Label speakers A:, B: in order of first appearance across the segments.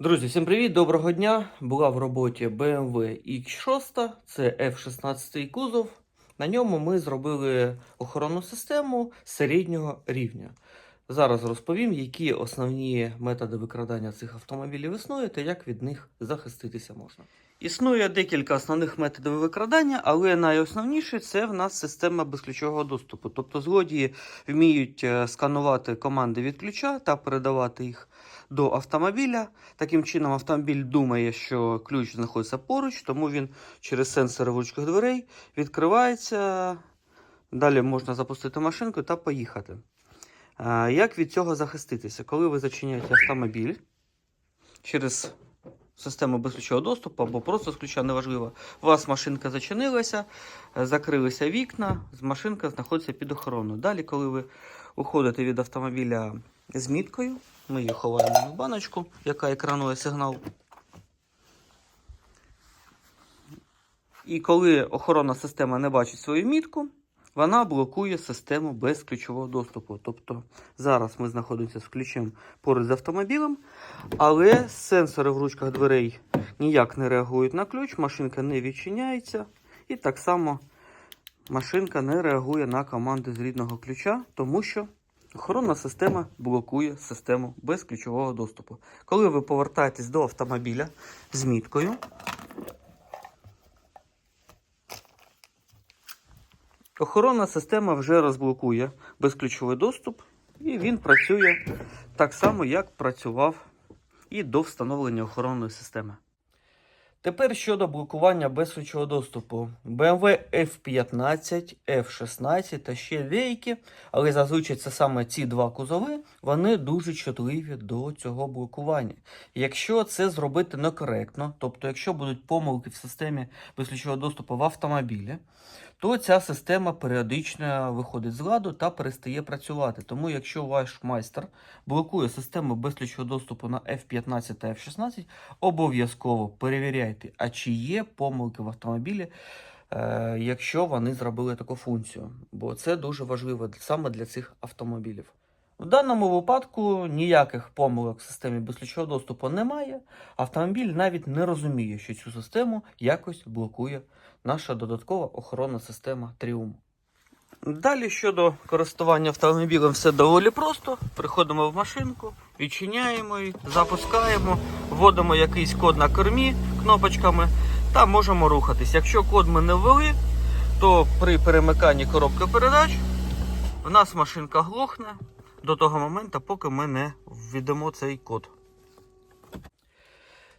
A: Друзі, всім привіт, доброго дня. Була в роботі BMW X6, це F16 кузов. На ньому ми зробили охоронну систему середнього рівня. Зараз розповім, які основні методи викрадання цих автомобілів існує та як від них захиститися можна. Існує декілька основних методів викрадання, але найосновніше це в нас система безключового доступу. Тобто злодії вміють е, сканувати команди від ключа та передавати їх до автомобіля. Таким чином, автомобіль думає, що ключ знаходиться поруч, тому він через сенсори в ручках дверей відкривається. Далі можна запустити машинку та поїхати. Як від цього захиститися? Коли ви зачиняєте автомобіль через систему безключового доступу або просто з ключа, неважливо, у вас машинка зачинилася, е, закрилися вікна, машинка знаходиться під охороною. Далі, коли ви уходите від автомобіля з міткою, ми її ховаємо в баночку, яка екранує сигнал. І коли охоронна система не бачить свою мітку, вона блокує систему без ключового доступу. Тобто зараз ми знаходимося з ключем поруч з автомобілем, але сенсори в ручках дверей ніяк не реагують на ключ, машинка не відчиняється. І так само машинка не реагує на команди з рідного ключа, тому що охоронна система блокує систему без ключового доступу. Коли ви повертаєтесь до автомобіля з міткою, Охоронна система вже розблокує безключовий доступ, і він працює так само, як працював і до встановлення охоронної системи. Тепер щодо блокування безключового доступу. BMW F15, F16 та ще деякі, але зазвичай це саме ці два кузови, вони дуже чутливі до цього блокування. Якщо це зробити некоректно, тобто якщо будуть помилки в системі безключового доступу в автомобілі, то ця система періодично виходить з ладу та перестає працювати. Тому, якщо ваш майстер блокує систему безключового доступу на F15 та F16, обов'язково перевіряйте, а чи є помилки в автомобілі, е, якщо вони зробили таку функцію. Бо це дуже важливо саме для цих автомобілів. В даному випадку ніяких помилок в системі безключового доступу немає. Автомобіль навіть не розуміє, що цю систему якось блокує наша додаткова охоронна система Trium. Далі щодо користування автомобілем все доволі просто. Приходимо в машинку, відчиняємо її, запускаємо, вводимо якийсь код на кормі кнопочками та можемо рухатись. Якщо код ми не ввели, то при перемиканні коробки передач в нас машинка глохне до того моменту, поки ми не введемо цей код.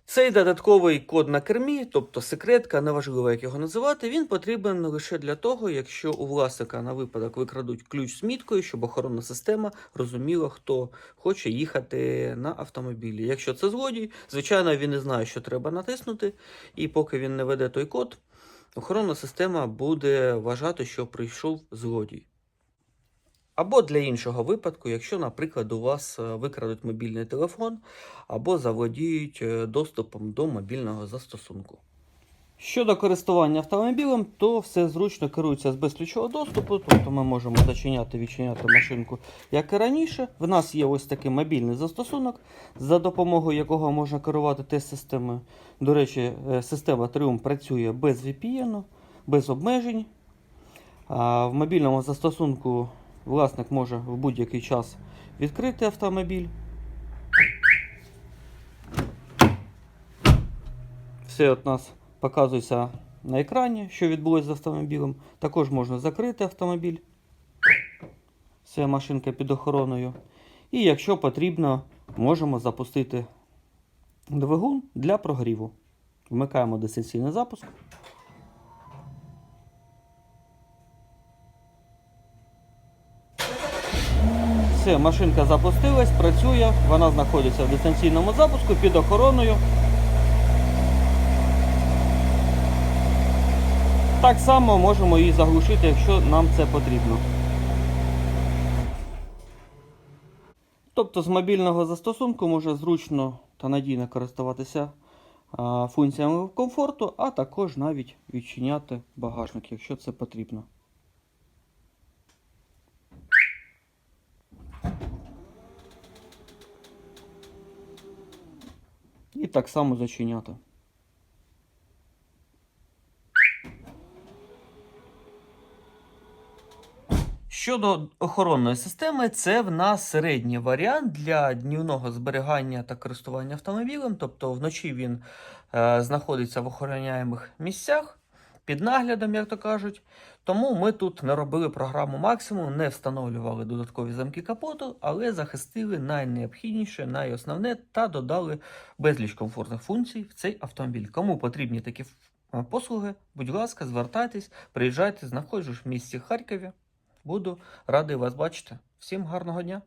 A: Цей додатковий код на кермі, тобто секретка, неважливо, як його називати, він потрібен лише для того, якщо у власника на випадок викрадуть ключ з міткою, щоб охоронна система розуміла, хто хоче їхати на автомобілі. Якщо це злодій, звичайно, він не знає, що треба натиснути, і поки він не веде той код, охоронна система буде вважати, що прийшов злодій. Або для іншого випадку, якщо, наприклад, у вас е, викрадуть мобільний телефон або заволодіють е, доступом до мобільного застосунку. Щодо користування автомобілем, то все зручно керується з безключового доступу, тобто ми можемо зачиняти відчиняти машинку, як і раніше. В нас є ось такий мобільний застосунок, за допомогою якого можна керувати тест-системою. До речі, е, система Triumph працює без VPN, без обмежень. В мобільному застосунку власник може в будь-який час відкрити автомобіль. Все от нас показується на екрані, що відбулося з автомобілем. Також можна закрити автомобіль. Це машинка під охороною. І якщо потрібно, можемо запустити двигун для прогріву. Вмикаємо дистанційний запуск. Все, машинка запустилась, працює, вона знаходиться в дистанційному запуску під охороною. Так само можемо її заглушити, якщо нам це потрібно. Тобто з мобільного застосунку може зручно та надійно користуватися функціями комфорту, а також навіть відчиняти багажник, якщо це потрібно. І так само зачиняти. Щодо охоронної системи, це в нас середній варіант для днівного зберігання та користування автомобілем. Тобто вночі він е, знаходиться в охороняємих місцях під наглядом, як то кажуть. Тому ми тут не робили програму максимум, не встановлювали додаткові замки капоту, але захистили найнеобхідніше, найосновне та додали безліч комфортних функцій в цей автомобіль. Кому потрібні такі е, послуги, будь ласка, звертайтесь, приїжджайте, знаходжусь в місті Харкові. Буду радий вас бачити. Всім гарного дня!